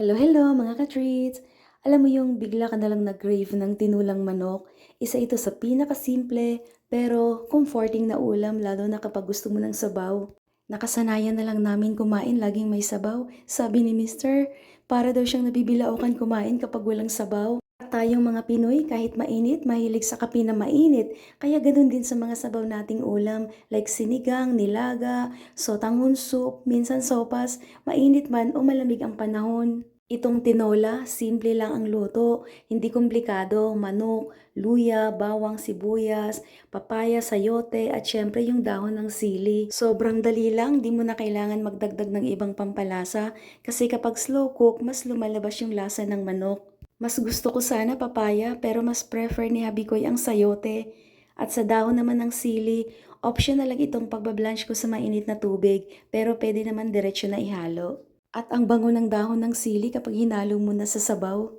Hello, hello mga ka-treats! Alam mo yung bigla ka nalang nag-crave ng tinulang manok? Isa ito sa pinakasimple pero comforting na ulam lalo na kapag gusto mo ng sabaw. Nakasanayan na lang namin kumain laging may sabaw. Sabi ni Mister, para daw siyang nabibilaukan kumain kapag walang sabaw. Tayong mga Pinoy kahit mainit, mahilig sa kape na mainit. Kaya ganun din sa mga sabaw nating ulam like sinigang, nilaga, sotanghon soup, minsan sopas, mainit man o malamig ang panahon. Itong tinola, simple lang ang luto, hindi komplikado, manok, luya, bawang, sibuyas, papaya, sayote, at syempre yung dahon ng sili. Sobrang dali lang, di mo na kailangan magdagdag ng ibang pampalasa kasi kapag slow cook, mas lumalabas yung lasa ng manok. Mas gusto ko sana papaya pero mas prefer ni Habikoy ang sayote. At sa dahon naman ng sili, optional lang itong pagbablanch ko sa mainit na tubig pero pwede naman diretsyo na ihalo. At ang bango ng dahon ng sili kapag hinalo mo na sa sabaw.